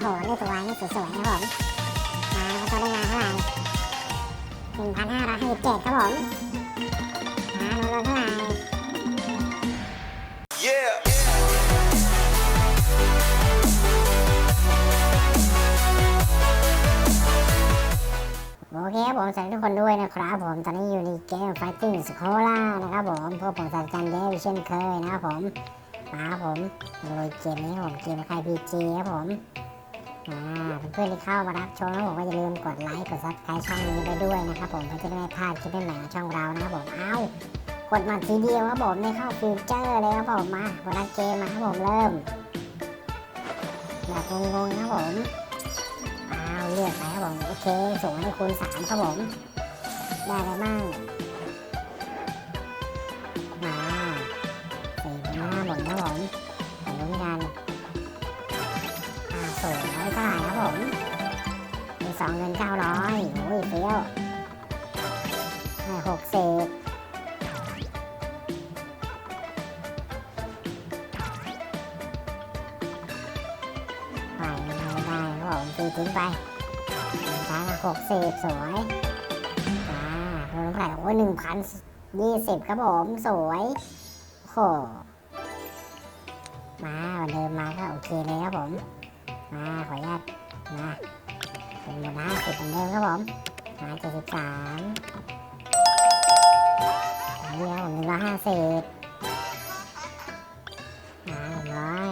โหเลขตัวยนี่สวยๆครับผมมาแล้วก็ได้งานเท่าไหร่หนึ่งพันห้าร้อยห้าสิบเจ็ดครับผมมาลงเท่าไหร่ Yeah. โอเคครับผมสวัสดีทุกคนด้วยนะครับผม ตอนนี้อยู่ในเกม Fighting s c o l a นะครับผมพวกผมสันจันเดวิเช่นเคยนะครับผมมาครับผมโดยเกมนี้ผมเกมใครพีจีครับผม อ่าเพื่อนๆที่เข้ามารับชมนะผมก็อย่าลืมกดไลค์กดซับสไครต์ช่องนี้ไปด้วยนะครับผมเพื่อจะได้ไม่พลาดคลิปใหม่ๆของช่องเรานะครับผมเอ้ากดมาทีเดียวครับผมได้เข้าฟิวเจอร์เลยครับผมมาวันเกมมาครับผมเริ่มแบบงงๆนะครับผมอ้าวเลือกไปครับผมโอเคส่งให้คูณสามครับผมได้อะไรบ้าง ส่งร้อยเท่าไหร่ครับผมมีสองเงินเก้าร้อยโอ้ยเฟี้ยวได้หกสิบไปไม่ได้ครับผมตีทิ้งไปช้าหกสิบสวยอ่าโดนเท่าไหร่โอ้ยหนึ่งพันยี่สิบครับผมสวยโอ้โหมาวันเดิมมาก็โอเคเลยครับผม มาขออนุญาตมาเป็นหมดห้าสิบเหมือนเดิมครับผมมาเจ็ดสิบสามเดียวผมหนึ่งร้อยห้าสิบมาหนึ่งร้อย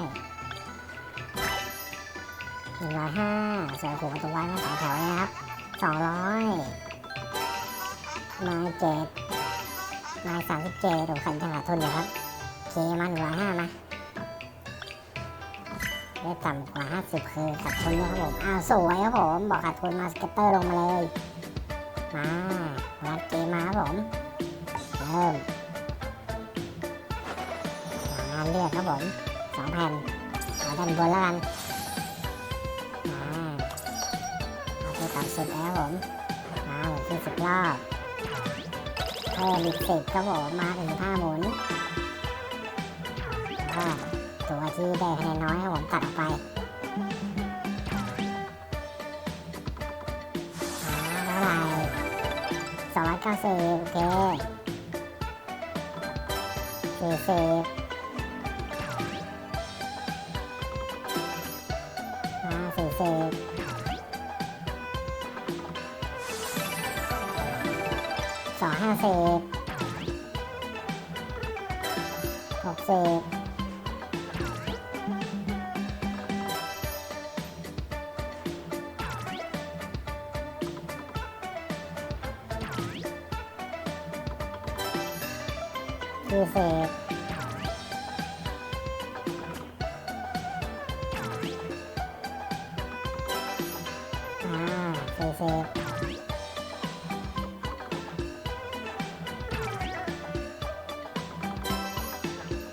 หนึ่งร้อยห้าเสือหัวตัวไว้มาสองแถวเลยนะครับสองร้อยมาเจ็ดมาสามสิบเจ็ดผมขันจังหวะทุนอยู่ครับเคมันร้อยห้ามา ได้ต่ำกว่าห้าสิบคือขาดทุนนะครับผม อ้าวสวยครับผม บอกขาดทุนมาสเก็ตเตอร์ลงมาเลย มาวัดเกมมาครับผม เริ่มงานเลือกครับผมสองแผ่นเอาด้านบนแล้วกันอ่าเอาไปต่ำสุดแล้วผม มาเหลือสิบรอบเพิ่มอีกสิบครับผม มาถึงห้าหมุนแล้วก็ ตัวที่ได้คะแนนน้อยครับผมตัดออกไปอ่าเท่าไหร่สองร้อยเก้าสิบโอเคสี่สิบอ่าสี่สิบสองห้าสิบหกสิบ ยี่สิบอ่าสี่สิบ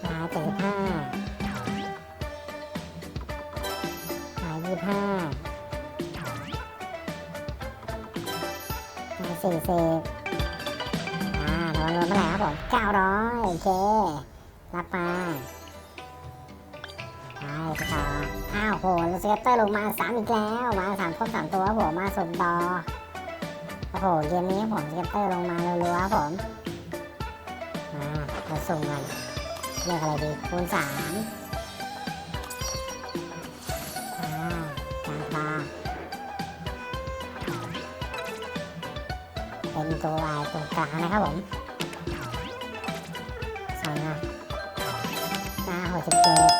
มาเจ็ดสิบห้ามายี่สิบห้ามาสี่สิบ ผมเก้าร้อยโอเค รับมาไปไปต่ออ้าวโหแล้วเก็ตเตอร์ลงมาสามอีกแล้ว มาสามครบสามตัวผมมาสุ่มต่อโอ้โหเกมนี้ผมเก็ตเตอร์ลงมารัวๆครับผม มาเราสุ่มกันเลือกอะไรดีคูณสามอ่ากลางตาเป็นตัวลายตรงกลางนะครับผม สิบเจ็ด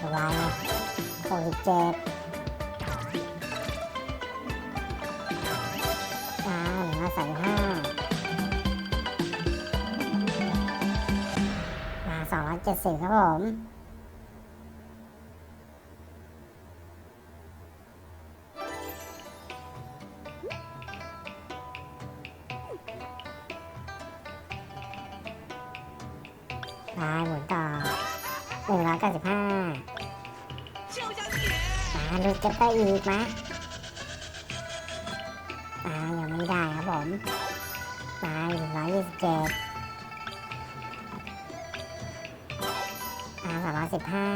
ตัวลายหกสิบเจ็ดอ่าหนึ่งร้อยสามสิบห้ามาสองร้อยเจ็ดสิบครับผม มาหมุนต่อหนึ่งร้อยเก้าสิบห้ามาดูเก็ตเตอร์อีกไหมตายยังไม่ได้ครับผมตาหนึ่งร้อยยี่สิบเจ็ดสามร้อยสิบห้า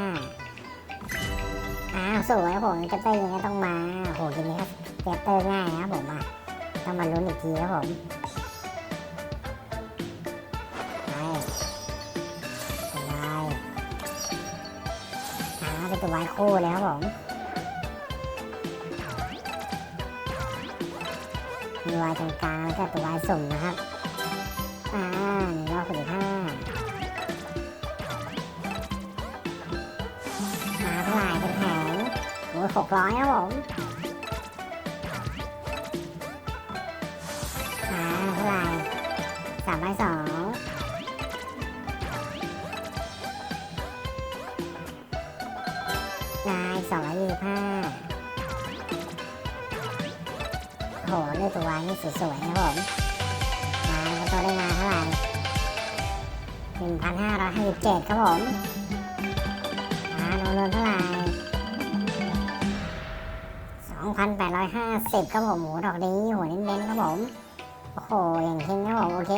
อ้าวสวยครับผมจะเตอร์ยังไงต้องมาโอ้โหทีนี้ก็เตอร์ง่ายนะครับผมอะต้องมาลุ้นอีกทีครับผม เป็นตัววายคู่เลยครับผมมีวายตรงกลางแล้วก็ตัววายสุ่มนะครับ อ่าหนึ่งร้อยหกสิบห้ามาเท่าไหร่เป็นแผงโอ้ยหกร้อยครับผมอ่าเท่าไหร่สามร้อยสอง นายสองร้อยยี่ห้าโหเลือกตัววายนี่สวยๆนะครับผมมาแล้วตัวได้มาเท่าไหร่หนึ่งพันห้าร้อยห้าสิบเจ็ดครับผมมาโดนโดนเท่าไหร่สองพันแปดร้อยห้าสิบครับผมโหดอกนี้โหเน้นๆครับผม โอ้โหอย่างเฮงครับผมโอเค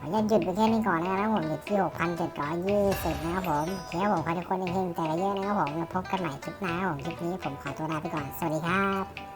ขออนุญาตหยุดไปแค่นี้ก่อนนะครับผมอยู่ที่ 6,720 นะครับผมโอเคียผมขอทุกคนเฮงๆแต่ละเยอะนะครับผมแล้วพบกันใหม่คลิปหน้าครับผมคลิปนี้ผมขอตัวลาไปก่อน สวัสดีครับ